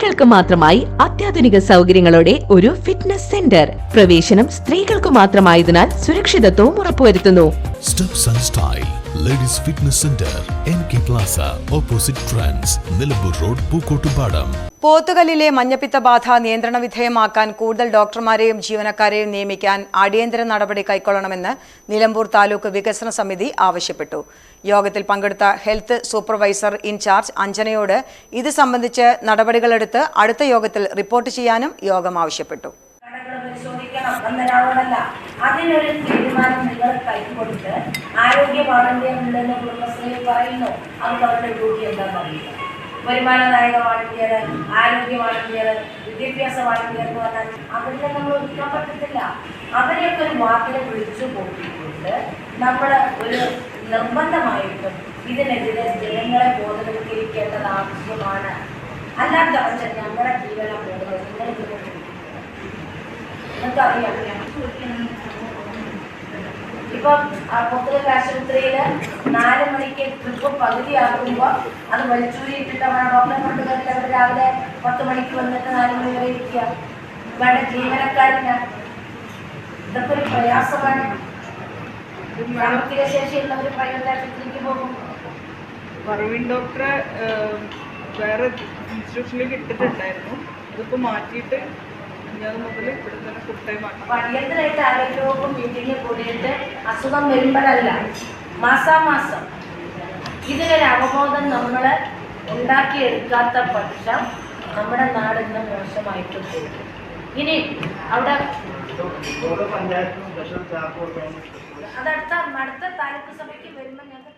സ്ത്രീകൾക്ക് മാത്രമായി അത്യാധുനിക സൗകര്യങ്ങളോടെ ഒരു ഫിറ്റ്നസ് സെന്റർ പ്രവേശനം സ്ത്രീകൾക്ക് മാത്രമായതിനാൽ സുരക്ഷിതത്വവും ഉറപ്പുവരുത്തുന്നു. Steps and Style fitness centre N K plaza opposite trans Nilambur road Pookkottupadam പോത്തുകല്ലിലെ മഞ്ഞപ്പിത്ത ബാധ നിയന്ത്രണ വിധേയമാക്കാൻ കൂടുതൽ ഡോക്ടർമാരെയും ജീവനക്കാരെയും നിയമിക്കാൻ അടിയന്തര നടപടി കൈക്കൊള്ളണമെന്ന് നിലമ്പൂർ താലൂക്ക് വികസന സമിതി ആവശ്യപ്പെട്ടു. യോഗത്തിൽ പങ്കെടുത്ത ഹെൽത്ത് സൂപ്പർവൈസർ ഇൻചാർജ് അഞ്ജനയോട് ഇത് സംബന്ധിച്ച് നടപടികളെടുത്ത് അടുത്ത യോഗത്തിൽ റിപ്പോർട്ട് ചെയ്യാനും യോഗം ആവശ്യപ്പെട്ടു. അതിനൊരു തീരുമാനം നിങ്ങൾ കൈക്കൊടുത്ത് ആരോഗ്യ വാളണ്ടിയറുണ്ടെന്ന് കുടുംബശ്രീ പറയുന്നു. അത് അവരുടെ ഡ്യൂട്ടി എന്താണെന്ന് അറിയില്ല. വരുമാനദായക വാളണ്ടിയർ ആരോഗ്യ വാളണ്ടിയർ വിദ്യാഭ്യാസ വാളണ്ടിയർ എന്ന് പറഞ്ഞാൽ അവരെ നമ്മൾ ഒതുക്കാൻ പറ്റത്തില്ല. അവരെയൊക്കെ ഒരു വാക്കിൽ വിളിച്ചു കൂട്ടിക്കൊണ്ട് നമ്മൾ ഒരു നിർബന്ധമായിട്ടും ഇതിനെതിരെ ജനങ്ങളെ ബോധവൽക്കരിക്കേണ്ടത് ആവശ്യമാണ്. അല്ലാത്ത പക്ഷേ ഞങ്ങളുടെ ജീവനം ഇതിനെ നിങ്ങൾക്കറിയാം ഇപ്പം പുത്തൂർ ആശുപത്രിയിൽ നാല് മണിക്ക് ട്രിപ്പ് പകുതിയാകുമ്പോൾ അത് വലിച്ചൂരി ഇട്ടിട്ടാണ് ഡോക്ടറെ കൊണ്ട് അവർ രാവിലെ പത്ത് മണിക്ക് വന്നിട്ട് നാല് മണി വരെ ഇരിക്കുക. വേണ്ട ജീവനക്കാരന് ഇതൊക്കെ ഒരു പ്രയാസമാണ്. ഡോക്ടറെ വേറെ ഇൻസ്റ്റിറ്റ്യൂഷനിലേക്ക് ഇട്ടിട്ടുണ്ടായിരുന്നു. അതിപ്പോ മാറ്റിയിട്ട് അടിയന്തരമായിട്ട് ആരോഗ്യവകുപ്പ് മീറ്റിംഗ് കൂടിയിട്ട് അസുഖം വരുമ്പോഴല്ല മാസാമാസം ഇതിനൊരു അവബോധം നമ്മൾ ഉണ്ടാക്കിയെടുക്കാത്ത പക്ഷം നമ്മുടെ നാട് ഇന്ന് മോശമായിട്ട് പോകും. ഇനി അവിടെ അതടുത്ത താലൂക്ക് സഭയ്ക്ക്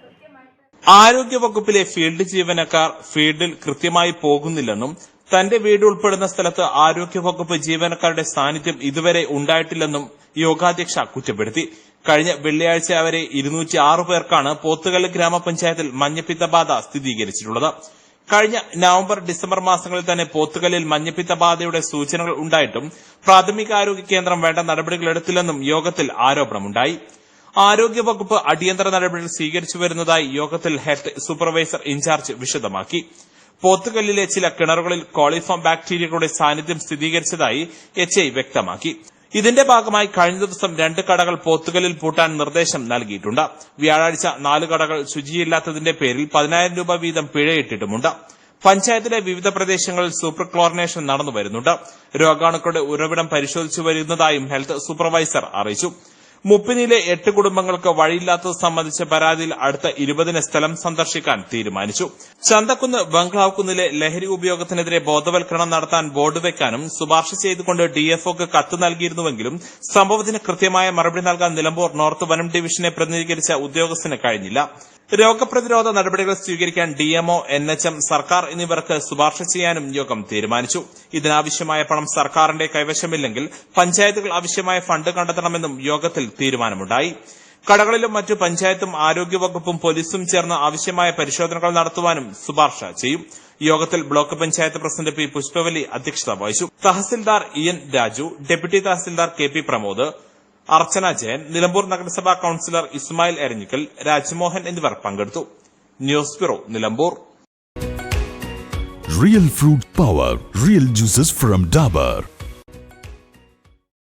കൃത്യമായിട്ട് ആരോഗ്യവകുപ്പിലെ ഫീൽഡ് ജീവനക്കാർ ഫീൽഡിൽ കൃത്യമായി പോകുന്നില്ലെന്നും തന്റെ വീട് ഉൾപ്പെടുന്ന സ്ഥലത്ത് ആരോഗ്യവകുപ്പ് ജീവനക്കാരുടെ സാന്നിധ്യം ഇതുവരെ ഉണ്ടായിട്ടില്ലെന്നും യോഗാധ്യക്ഷ കുറ്റപ്പെടുത്തി. കഴിഞ്ഞ വെള്ളിയാഴ്ച വരെ ഇരുന്നൂറ്റി ആറ് പേർക്കാണ് പോത്തുകല്ല് ഗ്രാമപഞ്ചായത്തിൽ മഞ്ഞപ്പിത്തബാധ സ്ഥിരീകരിച്ചിട്ടുള്ളത്. കഴിഞ്ഞ നവംബർ ഡിസംബർ മാസങ്ങളിൽ തന്നെ പോത്തുകല്ലിൽ മഞ്ഞപ്പിത്തബാധയുടെ സൂചനകൾ ഉണ്ടായിട്ടും പ്രാഥമികാരോഗ്യ കേന്ദ്രം വേണ്ട നടപടികൾ എടുത്തില്ലെന്നും യോഗത്തിൽ ആരോപണമുണ്ടായി. ആരോഗ്യവകുപ്പ് അടിയന്തര നടപടികൾ സ്വീകരിച്ചു വരുന്നതായി യോഗത്തിൽ ഹെൽത്ത് സൂപ്പർവൈസർ ഇൻചാർജ് വിശദമാക്കി. പോത്തുകല്ലിലെ ചില കിണറുകളിൽ കോളിഫോം ബാക്ടീരിയകളുടെ സാന്നിധ്യം സ്ഥിരീകരിച്ചതായി എച്ച് ഐ വ്യക്തമാക്കി. ഇതിന്റെ ഭാഗമായി കഴിഞ്ഞ ദിവസം രണ്ട് കടകൾ പോത്തുകല്ലിൽ പൂട്ടാൻ നിർദ്ദേശം നൽകിയിട്ടുണ്ട്. വ്യാഴാഴ്ച നാല് കടകൾ ശുചിയില്ലാത്തതിന്റെ പേരിൽ പതിനായിരം രൂപ വീതം പിഴയിട്ടിട്ടുമുണ്ട്. പഞ്ചായത്തിലെ വിവിധ പ്രദേശങ്ങളിൽ സൂപ്പർ ക്ലോറിനേഷൻ നടന്നു വരുന്നുണ്ട് രോഗാണുക്കളുടെ ഉറവിടം പരിശോധിച്ചു വരുന്നതായും ഹെൽത്ത് സൂപ്പർവൈസർ അറിയിച്ചു. മുപ്പിനിലെ എട്ട് കുടുംബങ്ങൾക്ക് വഴിയില്ലാത്തത് സംബന്ധിച്ച പരാതിയിൽ അടുത്ത ഇരുപതിന് സ്ഥലം സന്ദർശിക്കാൻ തീരുമാനിച്ചു. ചന്തക്കുന്ന് ബംഗ്ലാവ് കുന്നിലെ ലഹരി ഉപയോഗത്തിനെതിരെ ബോധവൽക്കരണം നടത്താൻ ബോർഡ് വെക്കാനും ശുപാർശ ചെയ്തുകൊണ്ട് ഡിഎഫ്ഒക്ക് കത്ത് നൽകിയിരുന്നുവെങ്കിലും സംഭവത്തിന് കൃത്യമായ മറുപടി നൽകാൻ നിലമ്പൂർ നോർത്ത് വനം ഡിവിഷനെ പ്രതിനിധീകരിച്ച ഉദ്യോഗസ്ഥന് കഴിഞ്ഞില്ല. രോഗപ്രതിരോധ നടപടികൾ സ്വീകരിക്കാൻ ഡിഎംഒ എൻ എച്ച് എം സർക്കാർ എന്നിവർക്ക് ശുപാർശ ചെയ്യാനും യോഗം തീരുമാനിച്ചു. ഇതിനാവശ്യമായ പണം സർക്കാരിന്റെ കൈവശമില്ലെങ്കിൽ പഞ്ചായത്തുകൾ ആവശ്യമായ ഫണ്ട് കണ്ടെത്തണമെന്നും യോഗത്തിൽ തീരുമാനമുണ്ടായി. കടകളിലും മറ്റു പഞ്ചായത്തും ആരോഗ്യവകുപ്പും പോലീസും ചേർന്ന് ആവശ്യമായ പരിശോധനകൾ നടത്തുവാനും ശുപാർശ ചെയ്യും. യോഗത്തിൽ block panchayat president P Pushpavalli അധ്യക്ഷത വഹിച്ചു. Tahsildar E N Raju deputy tahsildar K P Pramod Archana Jayan Nilambur നഗരസഭാ കൌൺസിലർ ഇസ്മായിൽ എരഞ്ഞിക്കൽ രാജ്മോഹൻ എന്നിവർ പങ്കെടുത്തു news bureau Nilambur real fruit power real juices from Dabur.